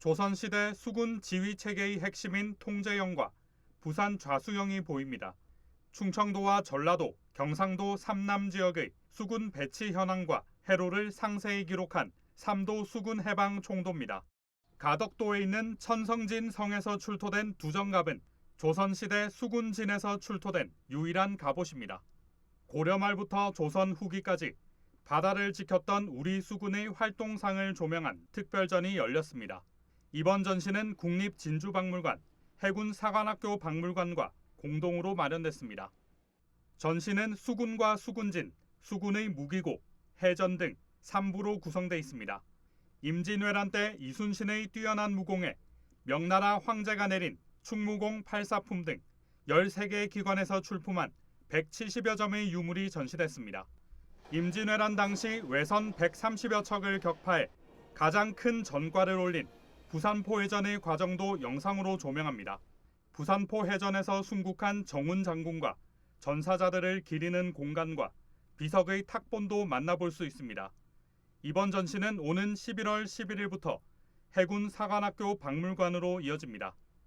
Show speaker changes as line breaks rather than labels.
조선시대 수군 지휘 체계의 핵심인 통제형과 부산 좌수형이 보입니다. 충청도와 전라도, 경상도 삼남 지역의 수군 배치 현황과 해로를 상세히 기록한 삼도 수군 해방 총도입니다. 가덕도에 있는 천성진 성에서 출토된 두정갑은 조선시대 수군진에서 출토된 유일한 갑옷입니다. 고려 말부터 조선 후기까지 바다를 지켰던 우리 수군의 활동상을 조명한 특별전이 열렸습니다. 이번 전시는 국립진주박물관, 해군 사관학교 박물관과 공동으로 마련됐습니다. 전시는 수군과 수군진, 수군의 무기고, 해전 등 3부로 구성되어 있습니다. 임진왜란 때 이순신의 뛰어난 무공에 명나라 황제가 내린 충무공 8사품 등 13개의 기관에서 출품한 170여 점의 유물이 전시됐습니다. 임진왜란 당시 외선 130여 척을 격파해 가장 큰 전과를 올린 부산포 해전의 과정도 영상으로 조명합니다. 부산포 해전에서 순국한 정훈 장군과 전사자들을 기리는 공간과 비석의 탁본도 만나볼 수 있습니다. 이번 전시는 오는 11월 11일부터 해군 사관학교 박물관으로 이어집니다.